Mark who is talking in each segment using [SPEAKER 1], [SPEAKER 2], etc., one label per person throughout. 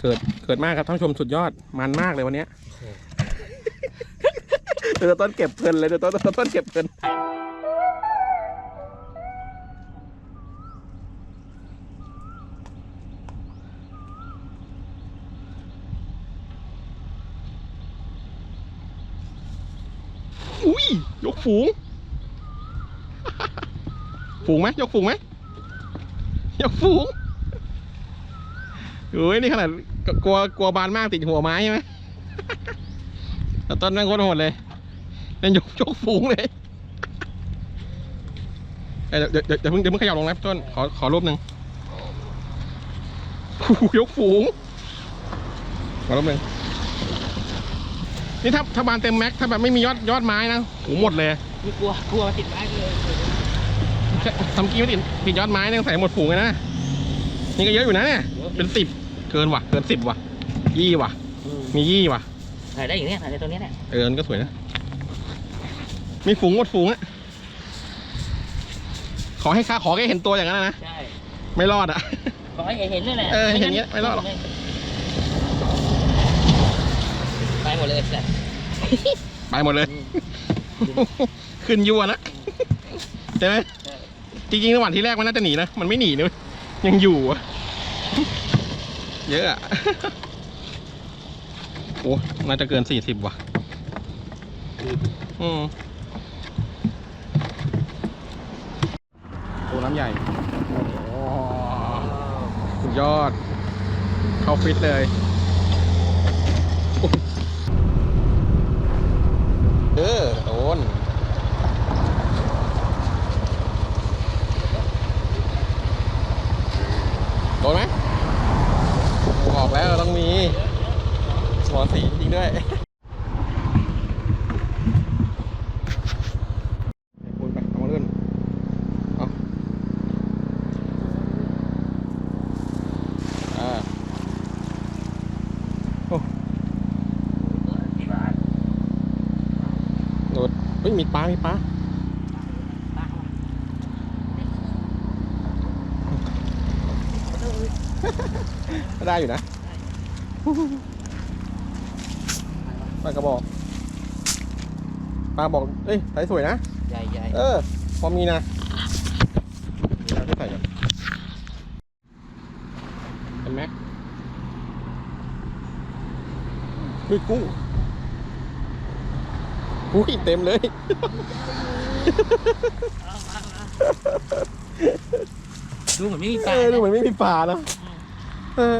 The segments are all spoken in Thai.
[SPEAKER 1] เกิดเกิดมากครับท่านผู้ชมสุดยอดมันมากเลยวันเนี้ยเดี๋ยวต้นเก็บเพลินเลยเดี๋ยวต้นต้นเก็บเพลินอุ้ยยกฝูง ฝูงไหมยกฝูงไหมยกฝูงโอ้ยนี่ขนาด กลัวกลัวบานมากติดหัวไม้ใช่ไหมแต่ต้นแม่งโคตรโหดเลยนั่นยกยกฝูงเลยเอ้ยเดี๋ยวเดี๋ยวเดี๋ยวเพิ่งเดี๋ยวเพิ่งขยับลงนะต้นขอขอรูปหนึ่งโอ้โหยกฝูงขอรูปหนึ่งนี่ถ้าถ้าบานเต็มแม็กถ้าแบบไม่มียอดยอดไม้นะโอ้โหหมดเลย
[SPEAKER 2] ไม่กลัวกลัวติดไม้เลย
[SPEAKER 1] ทำกี้ไม่ติดติดยอดไม้เนี่ยใส่หมดฝูงเลยนะนี่ก็เยอะอยู่นะเนี่ยเป็นสิบ เกินว่ะ เกินสิบว่ะ ยี่ว่ะ มียี่ว่ะ
[SPEAKER 2] ถ่ายได้อย่างเนี้ยถ่ายในตัวเนี้ยเนี่ย
[SPEAKER 1] เออมันก็สวยนะ มีฝูงหมดฝูงอะขอให้ข้าขอแค่เห็นตัวอย่างนั้นนะ
[SPEAKER 2] ใช่
[SPEAKER 1] ไม่รอดอะ
[SPEAKER 2] ขอให้เห็นด้วยแหละ
[SPEAKER 1] เออเห็นอย่างเงี้ยไม่รอดหรอก
[SPEAKER 2] ไปหมดเลยแหละ
[SPEAKER 1] ไปหมดเลย ขึ้นยั่วนะใช่ไหมจริงๆระหว่างที่แรกมันน่าจะหนีนะ มันไม่หนีนะ ยังอยู่อะ เยอะอะโอ้น่าจะเกินสี่สิบว่ะ อืมตัวน้ำใหญ่ โอ้สุดยอด เข้าฟิตเลยโอ้เออโดนโดนไหมบอกแล้วต้องมีหมอนสีจริงด้วย คูณไป เอามาเลื่อนเอาอ่าโอ้โดดเฮ้ยมีปลา มีปลาได้อยู่นะ ปลากระบอกปลาบอกเอ้ยใส่สวยนะ
[SPEAKER 2] ใหญ่ใหญ่
[SPEAKER 1] เออ พอมีนะมีน้ำที่ใส่กันเป็นแม็กเฮ้ยกุ้งอุ้ยเต็มเลย
[SPEAKER 2] ดูเหมือนไม่มีป
[SPEAKER 1] เอ
[SPEAKER 2] ลา
[SPEAKER 1] อดูเหมือนไม่มีปลานะเออ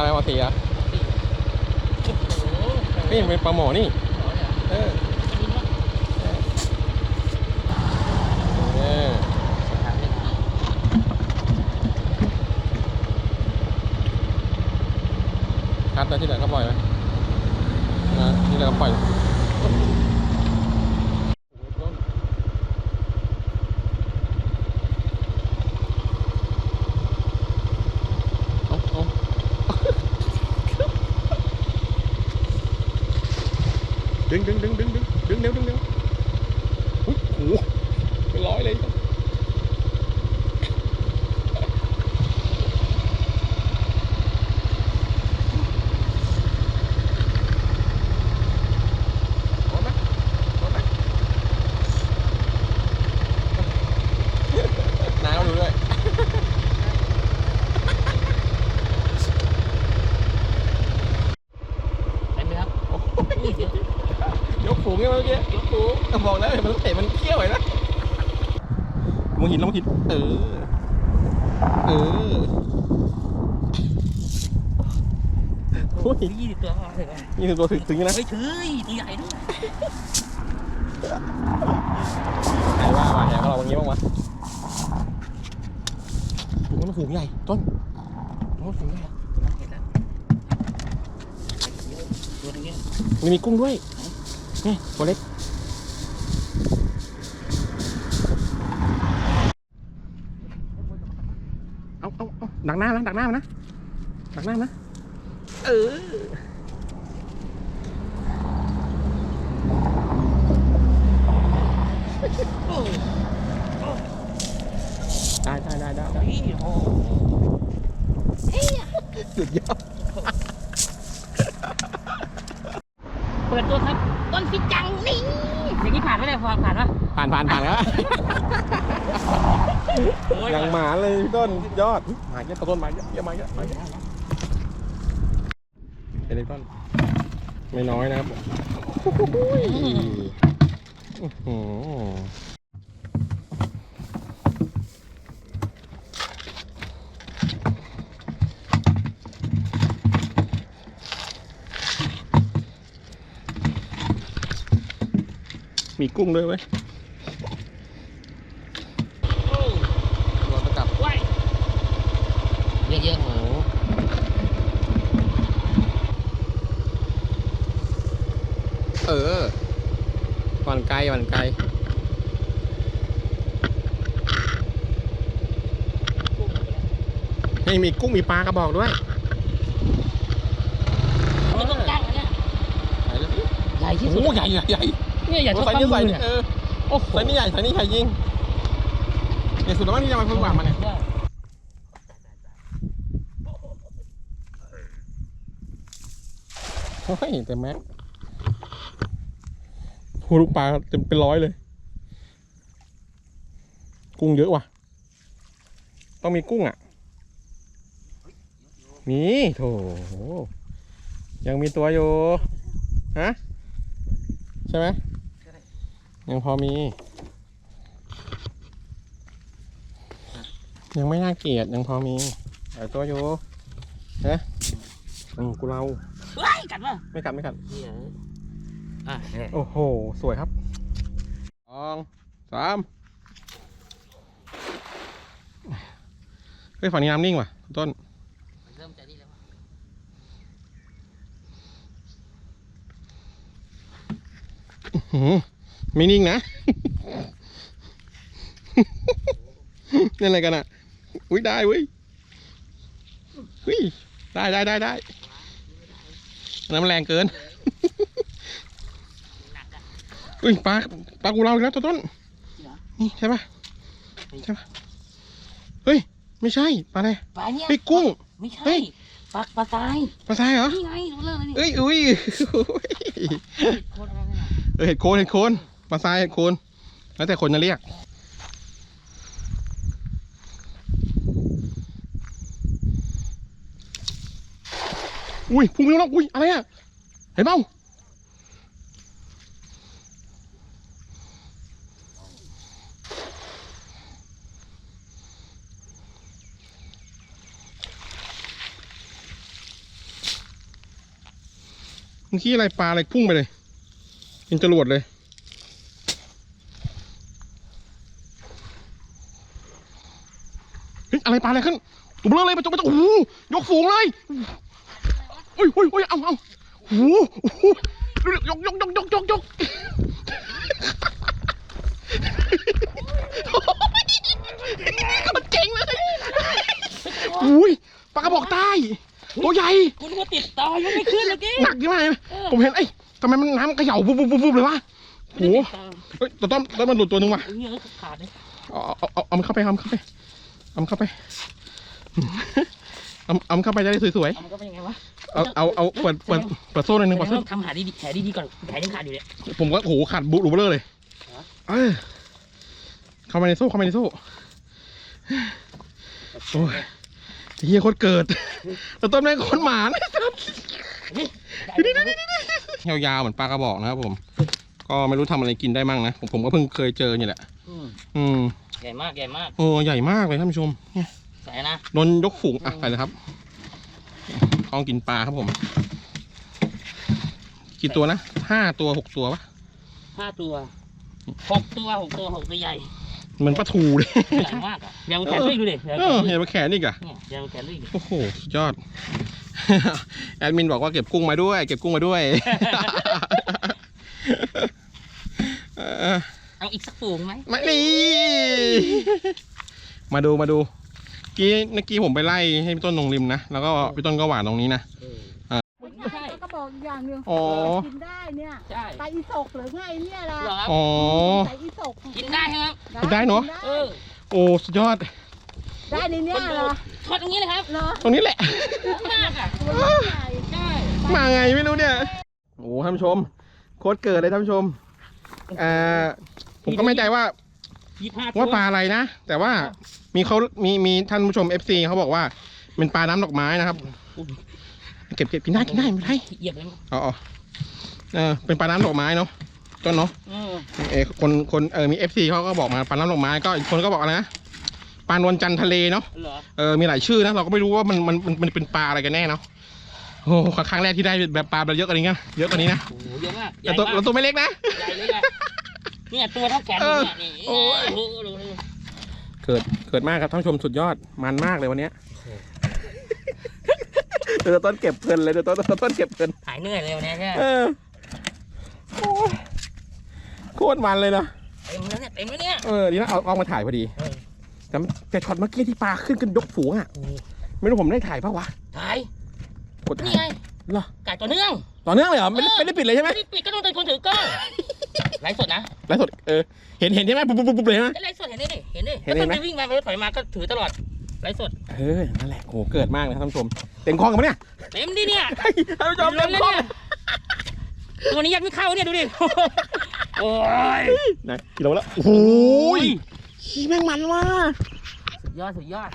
[SPEAKER 1] อะไรวะสีอะนี่เป็นปลาหมอนี่เออเออคัดแล้วที่เหลือก็ปล่อยไหมนะที่เหลือก็ปล่อยเอาเอา ดึงดึงดึงดึงดึงดึงเร็วดึงเร็วอุ๊ยโอ้โหเป็นร้อยเลยโดนไหมโดนไหมน้ำดูด้วย
[SPEAKER 2] เห็นไหมครับ
[SPEAKER 1] โอ้โห
[SPEAKER 2] อุ้ยเดี๋ยวย
[SPEAKER 1] กฝูงไงเมื่อกี้
[SPEAKER 2] ยกหู
[SPEAKER 1] บอกแล้วเห็นมันเตะมันเขี้ยวไอ้นะลงหินลงหินเออเออโอ้ย
[SPEAKER 2] ยี่สิบตัวพอเลยนะ
[SPEAKER 1] นี่คือตัวถึงถึงนะ
[SPEAKER 2] เฮ้ยถือตัวใหญ่ด้วย
[SPEAKER 1] อย่างงี้บ้างวะโอ้โหมันฝูงใหญ่ต้นโอ้โหฝูงใหญ่
[SPEAKER 2] ตัวนั้นเห็นแล้วตัวนี้
[SPEAKER 1] มันมีกุ้งด้วย นี่ตัวเล็กเอาเอาเอาดักหน้านะดักหน้ามันนะดักหน้ามันนะเออได้ได้ได้ได้ได้
[SPEAKER 2] นี่โอ้
[SPEAKER 1] สุดยอด
[SPEAKER 2] เปิดตัวครับต้ นฟิจังนี่อย่างนี้ผ่านไหมเนี่ยผ่านผ่านปะ
[SPEAKER 1] ผ่านผ่านผ่านแล้ว
[SPEAKER 2] โอ้ย
[SPEAKER 1] ยังหมาเลยพี่ต้นยอดหมาเยอะต้นหมาเยอะเยอะมาเยอะมาเยอะเป็นไงต้นไม่น้อยนะครับอื้อหือ มีกุ้งด้วยเว้ย
[SPEAKER 2] โอ้
[SPEAKER 1] เราจะกลับ
[SPEAKER 2] ว้ายเยอะๆโอ้
[SPEAKER 1] เออหวันไกลหวันไกลให้มีกุ้งมีปลากระบอกด้วย
[SPEAKER 2] ไม่ต้องจ้างนะเนี่ย ใหญ่ที่สุด
[SPEAKER 1] โอ้ใหญ่ใหญ่ใหญ่
[SPEAKER 2] เนี่ยอย่า
[SPEAKER 1] โอ้
[SPEAKER 2] ชอบ
[SPEAKER 1] ไซส์
[SPEAKER 2] ปั้ม
[SPEAKER 1] นี้
[SPEAKER 2] มื
[SPEAKER 1] ใส่
[SPEAKER 2] อเนี่ย
[SPEAKER 1] เออโอ้ไซส์นี้ใหญ่ไซส์นี้ใหญ่จริงใหญ่สุดแล้วมั้งที่จะมาพึ่งหวานมาเนี่ยโอ้ยแต่แม็กโหลูกปลาเต็มเป็นร้อยเลย กุ้งเยอะว่ะ ต้องมีกุ้งอะ มีโถยังมีตัวอยู่ ฮะ ใช่ไหม ยังพอมี ยังไม่น่าเกลียดยังพอมีหลายตัวอยู่นะอืมกูเรา
[SPEAKER 2] เฮ้ยกัดป่ะ
[SPEAKER 1] ไม่กัดไม่กัด
[SPEAKER 2] เนี่ยอะเนี่ย
[SPEAKER 1] โอ้โห สวยครับสองสามเฮ้ยฝั่งนี้น้ำนิ่งว่ะต้น
[SPEAKER 2] เริ่มจะนี่แล้ว
[SPEAKER 1] หืม ไม่นิ่งนะเล่นอะไรกันอะ อุ้ยได้เว้ยเฮ้ยได้ได้ได้ได้น้ำนแรงเกิน
[SPEAKER 2] หนักอะ
[SPEAKER 1] อุ้ยปลาปลากูเราอีกแล้วตัวต้น นี่ใช่ปะใช่ปะเฮ้ย ไม่ใช่ปลาอะไร
[SPEAKER 2] ปลาเนี่ย
[SPEAKER 1] เฮ้ยกุ้ง
[SPEAKER 2] ไม่ใช่
[SPEAKER 1] เฮ้ย
[SPEAKER 2] ปลาปลาทราย
[SPEAKER 1] ปลาทรายเหรอ
[SPEAKER 2] นี่ไงรู้เรื่องเลยนี่
[SPEAKER 1] เอ้ยอุ้ย
[SPEAKER 2] โคตรอะไรเนี่ย
[SPEAKER 1] เออเห็ดโคนเห็ดโคน ปลาทรายเห็ดโคนแล้วแต่คนจะเรียก อุ้ยพุ่งไปแล้วอุ้ย อะไรอะ เห็นเปล่าเมื่อกี้อะไรปลาอะไรพุ่งไปเลยเป็นจรวดเลย เฮ้ ยอะไรปลาอะไรขึ้นตัวเบลอเลยมาจกมาจกโอ้โหยกฝูงเลยโอ้ยโอ้ยโอ้ยเอาเอาโอ้โหโอ้โหเร็วๆยกยกยกยกยกยกมันเจ๋งเลยอุ้ยปลากระบอกใต้ตัวใหญ่
[SPEAKER 2] กูนึกว่าติดต่อยังไม่ขึ้นเลยกี้
[SPEAKER 1] หนักใช่ไหมผมเห็นไอ้ยทำไมมันน้ำเขย่าปุ๊บปุ๊บปุ๊บปุ๊บเลยวะโอ้โหเฮ้ยแต่ต้นต้นมันหลุดตัวหนึงว่ะ
[SPEAKER 2] เฮ้ยขาดเลย
[SPEAKER 1] เอาเอาเอาเอามันเข้าไปเอามันเข้าไป เอามันเข้าไปเอาเอามันเข้าไปจะได้สวย
[SPEAKER 2] เอามันก็เป็นยังไงวะ
[SPEAKER 1] ๆ เอาเอาเอาเปิดเปิดเปิดโซ่หน่อยหนึงเปิด
[SPEAKER 2] แสด
[SPEAKER 1] โซ่
[SPEAKER 2] งว่าทำหาดีๆแผลดีๆก่อนแผลยังขาดอยู่เนี่ย
[SPEAKER 1] ผมก็โอ้โหขาดบุรูเบลอเลย
[SPEAKER 2] ฮะ
[SPEAKER 1] เออเข้ามาในโซ่เข้ามาในโซ่โอ้ยเฮียโคตรเกิดแต่ต้นแม่งโคตรหมานยาวๆเหมือนปลากระบอกนะครับผม ก็ไม่รู้ทำอะไรกินได้มั่งนะ ผมผมก็เพิ่งเคยเจอนี่แหละ
[SPEAKER 2] อืม
[SPEAKER 1] อืม
[SPEAKER 2] ใหญ่มากใหญ่มาก
[SPEAKER 1] โอ้ใหญ่มากเลยท่านผู้ชมเนี่ย
[SPEAKER 2] ใส่นะ
[SPEAKER 1] โดนยกฝูงอะไปเลยครับลองกินปลาครับผมกี่ตัวนะห้าตัวหกตัวปะ
[SPEAKER 2] ห้าตัวหกตัวหกตัวหกตัวใหญ่
[SPEAKER 1] เหมือนปลาทูเลย
[SPEAKER 2] ใหญ่มากอะยาวแขนด้วยดูดิยาว
[SPEAKER 1] เอ
[SPEAKER 2] แข
[SPEAKER 1] อนเห็นปลาแขนนี่กะ
[SPEAKER 2] เนี่ยยาวแขนด้วย
[SPEAKER 1] โอ้โหสุดยอดแอดมินบอกว่าเก็บกุ้งมาด้วย เก็บกุ้งมาด้วย เออ
[SPEAKER 2] เอาอีกสักฝูงไหม
[SPEAKER 1] มานี่มาดูมาดูกี้เมื่อกี้ผมไปไล่ให้พี่ต้นตรงริมนะแล้วก็พี่ต้นก็หวานตรงนี้นะ
[SPEAKER 2] ไม่ใช่
[SPEAKER 3] ก็บอกอีกอย่างหนึ่ง
[SPEAKER 1] อ๋อ
[SPEAKER 3] กินได้เนี่ย
[SPEAKER 2] ใช่
[SPEAKER 3] ไตอีศกหรือไงเนี่ยล่ะ
[SPEAKER 2] เหรอครับ
[SPEAKER 1] อ๋อ
[SPEAKER 3] ไตอีศก
[SPEAKER 2] กินได้ใช่ไหมครับ
[SPEAKER 1] กินได้เนอะ
[SPEAKER 2] เออ
[SPEAKER 1] โอ้สุดยอด
[SPEAKER 3] ได้ในเนี้ยเหรอ
[SPEAKER 2] ทอดตรงนี้เลยครับ
[SPEAKER 3] เหรอ
[SPEAKER 1] ตรงนี้แหละ
[SPEAKER 2] มากอะ
[SPEAKER 3] ตัวใหญ่
[SPEAKER 2] ใช่
[SPEAKER 1] มาไงไม่รู้เนี่ย โอ้ท่านผู้ชม โคตรเกิดเลยท่านผู้ชม อ่า ผมก็ไม่ใจว่า
[SPEAKER 2] ยี่ห้า
[SPEAKER 1] ว่าปลาอะไรนะ แต่ว่ามีเขามีมีท่านผู้ชม FC เขาบอกว่าเป็นปลาน้ำดอกไม้นะครับ เก็บเก็บกินได้กินได้ไม่เป็นไร
[SPEAKER 2] เหยียบเลยมั้ง
[SPEAKER 1] อ๋ออ๋อเออเป็นปลาน้ำดอกไม้เนาะต้นเนาะ
[SPEAKER 2] เออ
[SPEAKER 1] เออคนคนเออมี FC เขาก็บอกมาปลาน้ำดอกไม้ก็อีกคนก็บอกอะไรนะปลานวลจันทร์ทะเลเนาะ
[SPEAKER 2] เหรอ
[SPEAKER 1] เออมีหลายชื่อนะเราก็ไม่รู้ว่ามันมันมันมันเป็นปลาอะไรกันแน่เนาะโอ้โหครั้งแรกที่ได้แบบปลาแบบเยอะกว่านี้นะเยอะกว่านี้นะ
[SPEAKER 2] โอ้โหเยอะมากให
[SPEAKER 1] แต่
[SPEAKER 2] ญ่
[SPEAKER 1] ตัว
[SPEAKER 2] มาก
[SPEAKER 1] แล้วตัวไม่เล็กนะ
[SPEAKER 2] ใหญ่เลยอะ เนี่ยตัวเท่าแขนผมเนี่ยนี่
[SPEAKER 1] เออโอ้ย
[SPEAKER 2] โอ้โหดูดู
[SPEAKER 1] เกิดเกิดมากครับท่านผู้ชมสุดยอดมันมากเลยวันเนี้ยเออต้นเก็บเพลินเลยเดี๋ยวต้นต้นเก็บเพลิน
[SPEAKER 2] หายเหนื่อยเลยวันนี้ใช่ไหม
[SPEAKER 1] เออโอ้ยโคตรมันเลยนะ
[SPEAKER 2] เต็มแล้วเนี่ยเต็มแล้วเนี่ย
[SPEAKER 1] เออดีนะเอาเอามาถ่ายพอดี
[SPEAKER 2] เออ
[SPEAKER 1] แต่แต่ช็อตเมื่อกี้ที่ปลาขึ้นกันยกฝูงอะ
[SPEAKER 2] โอ้โห
[SPEAKER 1] ไม่รู้ผมได้ถ่ายปะวะ
[SPEAKER 2] ถ่าย
[SPEAKER 1] กดถ่า
[SPEAKER 2] นี่
[SPEAKER 1] ย
[SPEAKER 2] ไง
[SPEAKER 1] เหรอ
[SPEAKER 2] ไก่ต่อเนื่อง
[SPEAKER 1] ต่อเนื่องเลยเหรอไม่ได้
[SPEAKER 2] เออ
[SPEAKER 1] ไม่ได้ปิดเลยใช่ไหม
[SPEAKER 2] ไม่ได้ปิดก็ต้องเป็นคนถือกล้อง ไลฟ์สดนะ
[SPEAKER 1] ไลฟ์สดเออเห็นเห็นใช่ไหมปุ๊บปุ๊บปุ๊บเลยใช่ไหม
[SPEAKER 2] ไลฟ์สดเห็นดิเห็นดิ
[SPEAKER 1] เห็น
[SPEAKER 2] แล้ว
[SPEAKER 1] เห็นไหม
[SPEAKER 2] มันไปวิ่งมาไปถอยมาก็ถือตลอดไลฟ์สด
[SPEAKER 1] เออนั่นแหละโหเกิดมากเลยครับท่านผู้ชมเต็มคลองกันปะเนี่ย
[SPEAKER 2] เต็มดิเนี่ย
[SPEAKER 1] เฮ้ยท่านผู้ชม
[SPEAKER 2] ล้
[SPEAKER 1] เต็
[SPEAKER 2] น
[SPEAKER 1] ม
[SPEAKER 2] เลย
[SPEAKER 1] คลอง
[SPEAKER 2] เนี่ยตัวนี้ยัดไม่เข้าเนี่ยดูดิโอ้ย
[SPEAKER 1] ไหนกิโลแล้วโอ้โหขี้แม่งมันว่ะ
[SPEAKER 2] สุดยอดสุดยอด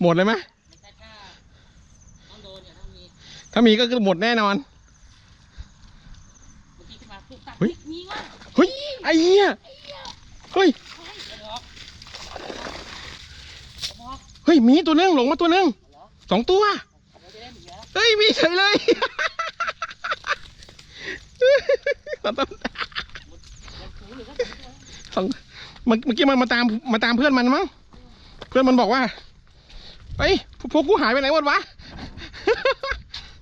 [SPEAKER 1] หมดเลยไหม
[SPEAKER 2] ไม่ใช่ถ้าต้องโดนเนี่ยต้องมี
[SPEAKER 1] ถ้ามีก็คือหมดแน่นอน
[SPEAKER 2] เมื่อกี้ขึ้นมาปุ๊บตัด
[SPEAKER 1] เฮ้ย
[SPEAKER 2] มีว่ะ
[SPEAKER 1] เฮ้ยไอ้เหี้ยเฮ้ย
[SPEAKER 2] เฮ้ยเดี๋ยวบอกเดี๋ยวบอก
[SPEAKER 1] เฮ้ยมีตัวหนึงหลงมาตัวหนึง
[SPEAKER 2] เหรอ
[SPEAKER 1] สองตัว
[SPEAKER 2] เดี๋ยวจะได้หนีแล้ว
[SPEAKER 1] เฮ้ยมีเฉยเลยสองตัว
[SPEAKER 2] มันถูหรือว่าถูตัว
[SPEAKER 1] สองเมื่อเมื่อกี้มันมาตามมาตามเพื่อนมันมั้งเพื่อนมันบอกว่าเฮ้ยพวกกูหายไปไหนหมดวะ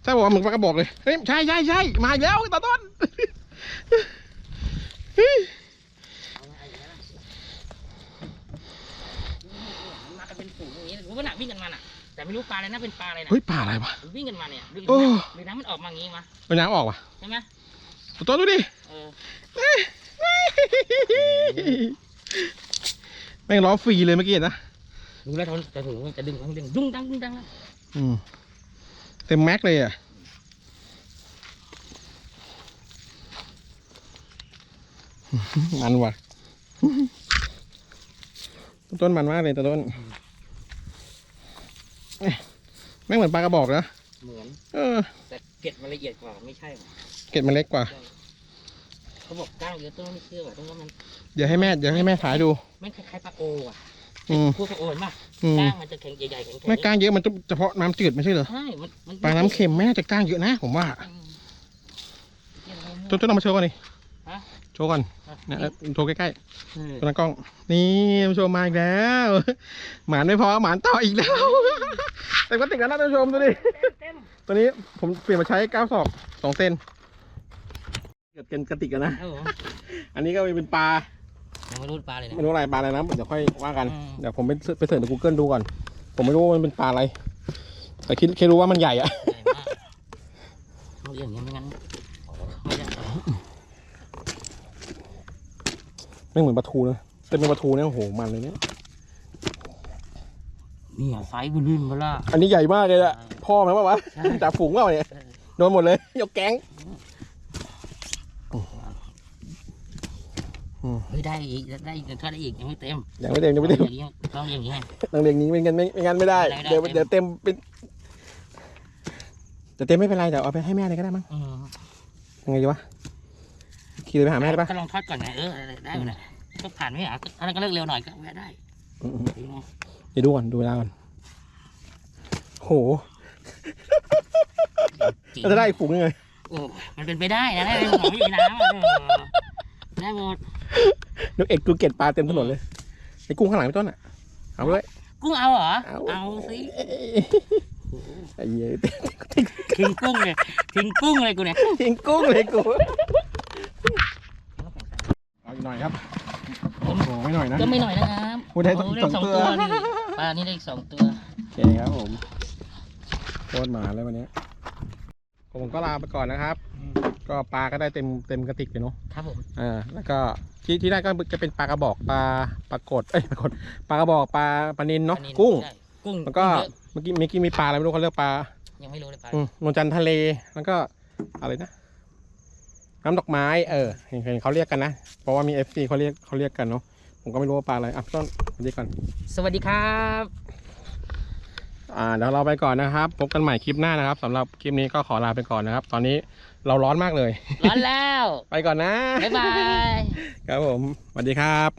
[SPEAKER 1] ใช่บอกว่ามึงก็บอกเลยเฮ้ยใช่ใช่ใช่มาอีกแล้วตาต้น
[SPEAKER 2] เอาไงอีกแล้วล่ะมันมากันเป็นฝูงอย่างนี้รู้ว่าน่ะวิ่งกันมาน่ะแต่ไม่รู้ปลาอะไรนะเป็นปลาอะไรนะ
[SPEAKER 1] เฮ้ยป่าอะไรวะ
[SPEAKER 2] มันวิ่งกันมาเนี่ยหรือ
[SPEAKER 1] โอ้
[SPEAKER 2] หรือน้ำมันออกมาอย่างงี้มา
[SPEAKER 1] เป็นน้ำออกวะ
[SPEAKER 2] ใช่ไหม
[SPEAKER 1] ตัวต้นดูดิ
[SPEAKER 2] เออ
[SPEAKER 1] แม่งล้อฟรีเลยเมื่อกี้เห็นนะ
[SPEAKER 2] ดูแล้วทนจะถึงจะดึงดึงดุ้งดังดุ้งดังแล้ว
[SPEAKER 1] อืมเต็มแม็กเลยอะมันว่ะต้นมันมากเลยตาต้นเอ๊ะแม่งเหมือนปลากระบอกนะ
[SPEAKER 2] เหมือน
[SPEAKER 1] เออ
[SPEAKER 2] แต่เกล็ดมันละเอียดกว่าไม่ใช่หรอ
[SPEAKER 1] เกล็ดมันเล็กกว่า
[SPEAKER 2] เขาบอกก้างเยอะต้นไม่เชื่อว่ะต้นว่ามัน
[SPEAKER 1] เดี๋ยวให้แม่เดี๋ยวให้แม่ถ่ายดู
[SPEAKER 2] มันคล้ายๆปลาโออะ
[SPEAKER 1] อืม
[SPEAKER 2] พวกปลาโอเห็นป่ะ
[SPEAKER 1] อืม
[SPEAKER 2] ก้างมันจะแข็งใหญ่ๆแข็งๆ
[SPEAKER 1] แม่ก้างเยอะมันต้องเฉพาะน้ำจืดไม่ใช่เหรอ
[SPEAKER 2] ใช่มันมัน
[SPEAKER 1] ปลาน้ำเค็มแม่น่าจะก้างเยอะนะผมว่า
[SPEAKER 2] อืมเกี่ยวกับ
[SPEAKER 1] ต้นต้นเอามาโชว์ก่อนดิ
[SPEAKER 2] ฮะ
[SPEAKER 1] โชว์ก่อน
[SPEAKER 2] อะ
[SPEAKER 1] เนี่ยเออโชว์ใกล้
[SPEAKER 2] เออ
[SPEAKER 1] ๆตัวนั้นกล้อง นี่ท่านผู้ชมมาอีกแล้ว หมานไม่พอหมานต่ออีกแล้ว แต่ก็ติดแล้วนะท่านผู้ชมดูดิ
[SPEAKER 2] เต็ม
[SPEAKER 1] ตัวนี้ผมเปลี่ยนมาใช้เก้าศอกสองเซนเกิดกันกระติกกันนะ
[SPEAKER 2] ครับผม
[SPEAKER 1] อันนี้ก็เป็นปลา
[SPEAKER 2] ยังไม่รู้ปลาเลยนะ
[SPEAKER 1] ไม่รู้อะไรปลาอะไรนะเดี๋ยวค่อยว่ากัน
[SPEAKER 2] อืม
[SPEAKER 1] เดี๋ยวผมไปเสิร์ชไปเสิร์ชใน Google ดูก่อน ผมไม่รู้ว่ามันเป็นปลาอะไร แต่คิดแค่รู้ว่ามันใหญ่อะ
[SPEAKER 2] ใหญ่มากต้องเลี้ยงอย่างนี้ไม่งั้นไม่ได้
[SPEAKER 1] ไม่เหมือนปลาทูนะแต่เป็นปลาทูเนี่ยโอ้โหมันเลยเนี่ย
[SPEAKER 2] นี่อะไซส์บึ้นๆมาล่ะ
[SPEAKER 1] อันนี้ใหญ่มากเลยอะพ่อมันปะวะ
[SPEAKER 2] ใช่
[SPEAKER 1] จ่าฝูงเปล่าเนี่ยโดนหมดเลย ยกแก๊ง
[SPEAKER 2] เฮ้ยได้อีกได้อีกถ้าได้อีกยังไม่เต็ม
[SPEAKER 1] ยังไม่เต็มยังไม่เต็ม
[SPEAKER 2] อย่างนี้ต้องอย่างนี้
[SPEAKER 1] ต้องเรียงนี้ไม่งั้นไม่ไม่งั้นไม่ได้
[SPEAKER 2] ไม่ได้
[SPEAKER 1] เดี๋ยว
[SPEAKER 2] ไม่ได้
[SPEAKER 1] เดี๋ยวเต็มเป็นแต่เต็มไม่เป็นไรเดี๋ยวเอาไปให้แม่เลยก็ได้มั้ง
[SPEAKER 2] อืม
[SPEAKER 1] ยังไงดีวะขี่เลยไปหาแม่ได้ปะ
[SPEAKER 2] ก็ลองทอดก่อนไงเออได้อยู่นะก็ผ่านไม่เหรออันนั้นก็เลิกเร็วหน่อยก็แวะได้
[SPEAKER 1] อืมๆเดี๋ยวดูก่อนดูเวลาก่อนโห
[SPEAKER 2] จริง
[SPEAKER 1] เราจะได้อีกฝูงยังไง
[SPEAKER 2] โอ้มันเป็นไปได้นะได้ของอยู่ในน้ำอะเออได้หมด
[SPEAKER 1] นกเอกกูเก็ตปลาเต็มถนนเลยไอ้กุ้งข้างหลังพี่ต้นอะ เอาด้วย
[SPEAKER 2] กุ้งเอาเหรอ
[SPEAKER 1] เอา
[SPEAKER 2] เอาสิ
[SPEAKER 1] ไอ้เหี้ย
[SPEAKER 2] ทิ้งกุ้งเลยทิ้งกุ้งเลยกูเนี่ย
[SPEAKER 1] ทิ้งกุ้งเลยกู เอาอีกหน่อยครับโอ้โหไม่หน่อยนะ
[SPEAKER 2] ก็ไม่หน่อยนะครับ
[SPEAKER 1] โอ้ได้สอง
[SPEAKER 2] โได้
[SPEAKER 1] สองตัว
[SPEAKER 2] นี่ปลานี่ได้อีกสองตัว
[SPEAKER 1] โอเคครับผมโคตรหมาเลยวันนี้ ผมก็ลาไปก่อนนะครับ ก็ปลาก็ได้เต็มเต็มกระติกเลยเนาะ
[SPEAKER 2] ครับผม
[SPEAKER 1] อ่าแล้วก็ที่ที่ได้ก็จะเป็นปลากระบอกปลาปลากดเอ้ยปลากดปลากระบอกปลาปลานินเนาะ
[SPEAKER 2] อั
[SPEAKER 1] กุ้ง
[SPEAKER 2] ได้กุ้ง
[SPEAKER 1] แล้วก็
[SPEAKER 2] เยอะ
[SPEAKER 1] เมื่อกี้เมื่อกี้มีปลาอะไรไม่รู้เขาเรียกปลา
[SPEAKER 2] ยังไม่รู้เลยปลา
[SPEAKER 1] อืมนวลจันทร์ทะเลแล้วก็อะไรนะ น้ำดอกไม้เออเห็นเห็นเขาเรียกกันนะเพราะว่ามีเอฟซีเขาเรียกเขาเรียกกันเนาะผมก็ไม่รู้ว่าปลาอะไรอะพี่ต้นสวัสดีก่อน
[SPEAKER 2] สวัสดีครับ
[SPEAKER 1] อ่าเดี๋ยวเราไปก่อนนะครับ พบกันใหม่คลิปหน้านะครับสำหรับคลิปนี้ก็ขอลาไปก่อนนะครับ ตอนนี้เราร้อนมากเลย
[SPEAKER 2] ร้อนแล้ว
[SPEAKER 1] ไปก่อนนะ
[SPEAKER 2] บ๊ายบาย
[SPEAKER 1] ครับผมสวัสดีครับ